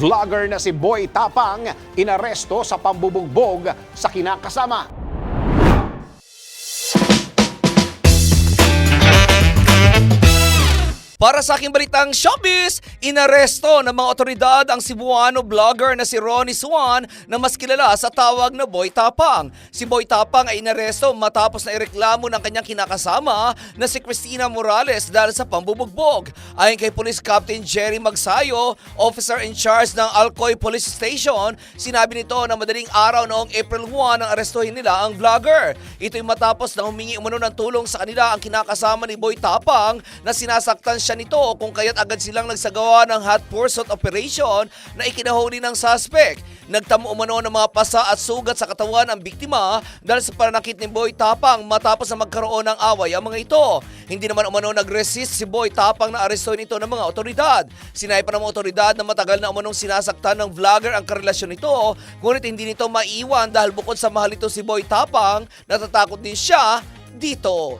Vlogger na si Boy Tapang inaresto sa pambubugbog sa kinakasama. Para sa aking balitang showbiz, inaresto ng mga otoridad ang Cebuano vlogger na si Ronnie Swan na mas kilala sa tawag na Boy Tapang. Si Boy Tapang ay inaresto matapos na ireklamo ng kanyang kinakasama na si Christina Morales dahil sa pambubugbog. Ayon kay Police Captain Jerry Magsayo, officer in charge ng Alcoy Police Station, sinabi nito na madaling araw noong April 1 nang arestuhin nila ang vlogger. Ito'y matapos na humingi umano ng tulong sa kanila ang kinakasama ni Boy Tapang na sinasaktan siya nito kung kaya't agad silang nagsagawa ng hot pursuit operation na ikinahuli ng suspect. Nagtamo umano ng mga pasa at sugat sa katawan ang biktima dahil sa pananakit ni Boy Tapang matapos na magkaroon ng away ang mga ito. Hindi naman umano nag-resist si Boy Tapang na arestuhin ito ng mga otoridad. Sinay pa ng mga otoridad na matagal na umanong sinasaktan ng vlogger ang karelasyon nito ngunit hindi nito maiwan dahil bukod sa mahal ito si Boy Tapang, natatakot din siya dito